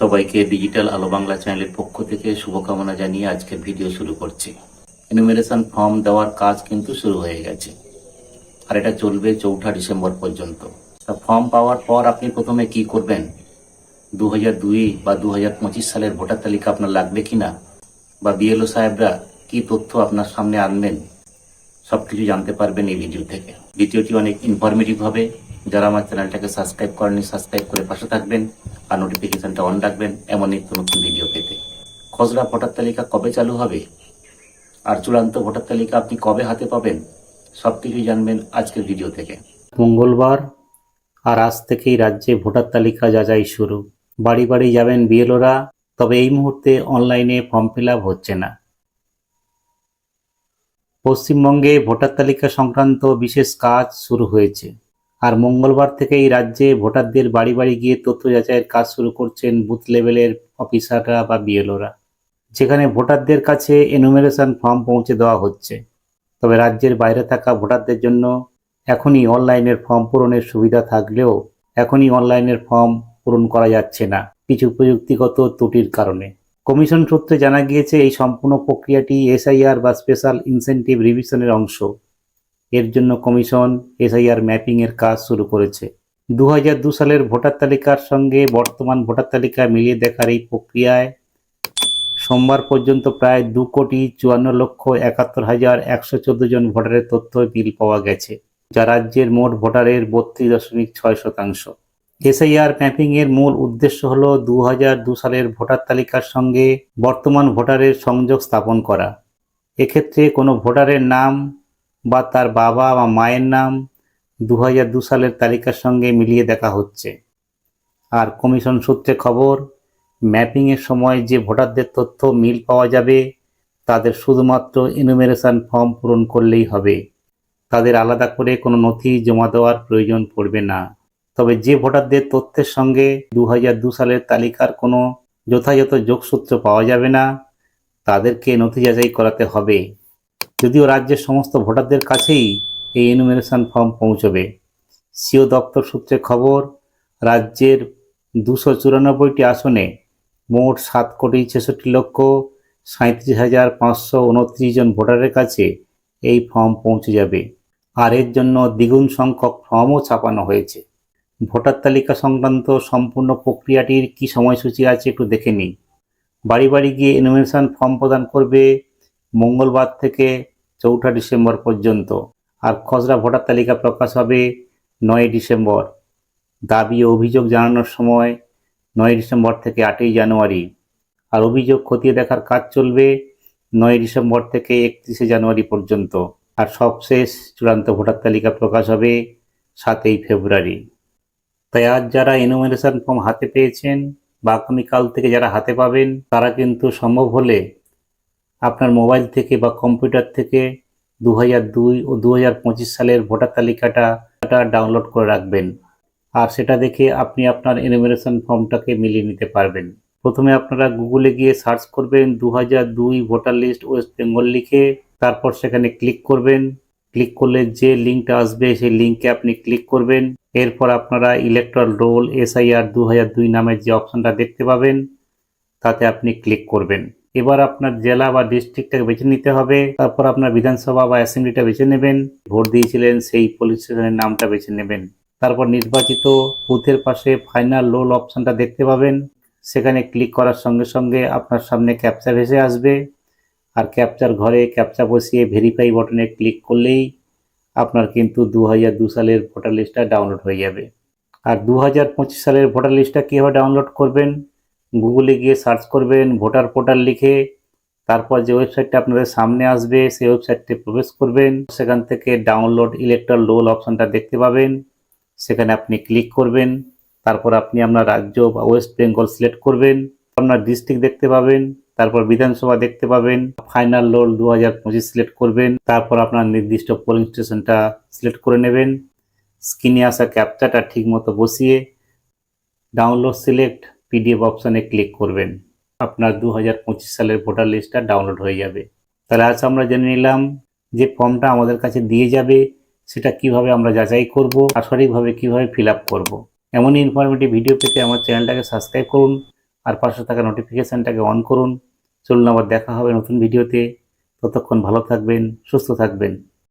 সবাইকে ডিজিটাল আলো বাংলা চ্যানেলের পক্ষ থেকে শুভকামনা জানিয়ে আজকের ভিডিও শুরু করছি। এনুমেরেশন ফর্ম দেওয়ার কাজ কিন্তু শুরু হয়ে গেছে। আর এটা চলবে চৌঠা ডিসেম্বর পর্যন্ত। ফর্ম পাওয়ার পর আপনি প্রথমে কি করবেন? দু দুই বা দু হাজার পঁচিশ সালের ভোটার তালিকা আপনার লাগবে কিনা? বা বিএলও সাহেবরা কি তথ্য আপনার সামনে আনবেন? সবকিছু জানতে পারবেন এই ভিডিও থেকে। ভিডিওটি অনেক ইনফরমেটিভ হবে। যারা আমার চ্যানেলটাকে সাবস্ক্রাইব করেনি সাবস্ক্রাইব করে পাশে থাকবেন। আর নোটিফিকেশনটা অন রাখবেন এমন নিত্য নতুন ভিডিও পেতে। খসড়া ভোটার তালিকা কবে চালু হবে? আর চূড়ান্ত ভোটার তালিকা আপনি কবে হাতে পাবেন? সবকিছু জানবেন আজকের ভিডিও থেকে। মঙ্গলবার আর আজ থেকেই রাজ্যে ভোটার তালিকা যাচাই শুরু। বাড়ি বাড়ি যাবেন বিএলওরা, তবে এই মুহূর্তে অনলাইনে ফর্ম ফিল হচ্ছে না। পশ্চিমবঙ্গে ভোটার তালিকা সংক্রান্ত বিশেষ কাজ শুরু হয়েছে। আর মঙ্গলবার থেকেই রাজ্যে ভোটারদের বাড়ি বাড়ি গিয়ে তথ্য যাচাইয়ের কাজ শুরু করছেন বুথ লেভেলের অফিসাররা বা বিএলওরা। যেখানে ভোটারদের কাছে এনুমেরেশন ফর্ম পৌঁছে দেওয়া হচ্ছে। তবে রাজ্যের বাইরে থাকা ভোটারদের জন্য এখনই অনলাইনের ফর্ম পূরণের সুবিধা থাকলেও এখনই অনলাইনের ফর্ম পূরণ করা যাচ্ছে না কিছু প্রযুক্তিগত ত্রুটির কারণে। কমিশন সূত্রে জানা গিয়েছে, এই সম্পূর্ণ প্রক্রিয়াটি এসআইআর বা স্পেশাল ইনসেনটিভ রিভিশনের অংশ। এর জন্য কমিশন এসআইআর ম্যাপিং এর কাজ শুরু করেছে। দু হাজার দু সালের ভোটার তালিকার সঙ্গে বর্তমান ভোটার তালিকা মিলিয়ে দেখার এই প্রক্রিয়ায় সোমবার পর্যন্ত প্রায় দু কোটি চুয়ান্ন লক্ষ একাত্তর হাজার একশো চোদ্দ জন ভোটারের তথ্য মিল পাওয়া গেছে, যা রাজ্যের মোট ভোটারের বত্রিশ দশমিক ছয় শতাংশ। এসআইআর ম্যাপিং এর মূল উদ্দেশ্য হল দু দু সালের ভোটার তালিকার সঙ্গে বর্তমান ভোটারের সংযোগ স্থাপন করা। এক্ষেত্রে কোনো ভোটারের নাম বা তার বাবা বা মায়ের নাম দু হাজার দু সালের তালিকার সঙ্গে মিলিয়ে দেখা হচ্ছে। আর কমিশন সূত্রে খবর, ম্যাপিংয়ের সময় যে ভোটারদের তথ্য মিল পাওয়া যাবে, তাদের শুধুমাত্র এনুমেরেশন ফর্ম পূরণ করলেই হবে। তাদের আলাদা করে কোনো নথি জমা দেওয়ার প্রয়োজন পড়বে না। তবে যে ভোটারদের তথ্যের সঙ্গে দু হাজার দু সালের তালিকার কোনো যথাযথ যোগসূত্র পাওয়া যাবে না, তাদেরকে নথি যাচাই করাতে হবে। যদিও রাজ্যের সমস্ত ভোটারদের কাছেই এই এনুমেরেশন ফর্ম পৌঁছবে। সিও দপ্তর সূত্রে খবর, রাজ্যের দুশো চুরানব্বইটি আসনে মোট সাত কোটি ছেষট্টি লক্ষ সাঁত্রিশ হাজার পাঁচশো উনত্রিশ জন ভোটারের কাছে এই ফর্ম পৌঁছে যাবে। আর এর জন্য দ্বিগুণ সংখ্যক ফর্মও ছাপানো হয়েছে। ভোটার তালিকা সংক্রান্ত সম্পূর্ণ প্রক্রিয়াটির কি সময়সূচি আছে একটু দেখে নিই। বাড়ি বাড়ি গিয়ে এনুমেশন ফর্ম প্রদান করবে, মঙ্গলবার থেকে চৌঠা ডিসেম্বর পর্যন্ত। আর খসড়া ভোটার তালিকা প্রকাশ হবে নয় ডিসেম্বর। দাবি ও অভিযোগ জানানোর সময় নয় ডিসেম্বর থেকে আটই জানুয়ারি। আর অভিযোগ খতিয়ে দেখার কাজ চলবে নয় ডিসেম্বর থেকে একত্রিশে জানুয়ারি পর্যন্ত। আর সবশেষ চূড়ান্ত ভোটার তালিকা প্রকাশ হবে সাতই ফেব্রুয়ারি। তাই আজ যারা এনুমেরেশন ফর্ম হাতে পেয়েছেন বা আগামীকাল থেকে যারা হাতে পাবেন, তারা কিন্তু সম্ভব হলে আপনার মোবাইল থেকে বা কম্পিউটার থেকে দু দুই ও দু হাজার পঁচিশ সালের ভোটার তালিকাটা ডাউনলোড করে রাখবেন। আর সেটা দেখে আপনি আপনার এনিমিনেশন ফর্মটাকে মিলিয়ে নিতে পারবেন। প্রথমে আপনারা গুগলে গিয়ে সার্চ করবেন দু দুই ভোটার লিস্ট ওয়েস্ট বেঙ্গল লিখে, তারপর সেখানে ক্লিক করবেন। ক্লিক করলে যে লিঙ্কটা আসবে সেই লিঙ্কে আপনি ক্লিক করবেন। এরপর আপনারা ইলেকট্রাল রোল এসআইআর দু দুই নামের যে অপশনটা দেখতে পাবেন, তাতে আপনি ক্লিক করবেন। এবার আপনার জেলা বা ডিস্ট্রিক্টটাকে বেছে নিতে হবে। তারপর আপনার বিধানসভা বা অ্যাসেম্বলিটা বেছে নেবেন। ভোট দিয়েছিলেন, সেই পুলিশ স্টেশনের নামটা বেছে নেবেন। তারপর নির্বাচিত বুথের পাশে ফাইনাল রোল অপশনটা দেখতে পাবেন। সেখানে ক্লিক করার সঙ্গে সঙ্গে আপনার সামনে ক্যাপচা ভেসে আসবে। আর ক্যাপচার ঘরে ক্যাপচা বসিয়ে ভেরিফাই বটনে ক্লিক করলেই আপনার কিন্তু দু হাজার দু সালের ভোটার লিস্টটা ডাউনলোড হয়ে যাবে। আর দু হাজার পঁচিশ সালের ভোটার লিস্টটা কীভাবে ডাউনলোড করবেন? গুগলে গিয়ে সার্চ করবেন ভোটার পোর্টাল লিখে, তারপর যে ওয়েবসাইটটা আপনাদের সামনে আসবে, সেই ওয়েবসাইটটি প্রবেশ করবেন। সেখান থেকে ডাউনলোড ইলেকট্রাল রোল অপশনটা দেখতে পাবেন। সেখানে আপনি ক্লিক করবেন। তারপর আপনি আপনার রাজ্য বা ওয়েস্ট বেঙ্গল সিলেক্ট করবেন। আপনার ডিস্ট্রিক্ট দেখতে পাবেন। তারপর বিধানসভা দেখতে পাবেন। ফাইনাল রোল দু হাজার পঁচিশ সিলেক্ট করবেন। তারপর আপনার নির্দিষ্ট পোলিং স্টেশনটা সিলেক্ট করে নেবেন। স্ক্রিনে আসা ক্যাপচাটা ঠিক মতো বসিয়ে ডাউনলোড সিলেক্ট পিডিএফ অপশানে ক্লিক করবেন। আপনার দু হাজার পঁচিশ সালের ভোটার লিস্টটা ডাউনলোড হয়ে যাবে। তাহলে আজ আমরা জেনে নিলাম যে ফর্মটা আমাদের কাছে দিয়ে যাবে, সেটা কীভাবে আমরা যাচাই করব, আর সঠিকভাবে কীভাবে ফিল আপ করব। এমনই ইনফরমেটিভ ভিডিও পেতে আমার চ্যানেলটাকে সাবস্ক্রাইব করুন, আর পাশে থাকা নোটিফিকেশানটাকে অন করুন। চলুন আবার দেখা হবে নতুন ভিডিওতে ততক্ষণ ভালো থাকবেন, সুস্থ থাকবেন।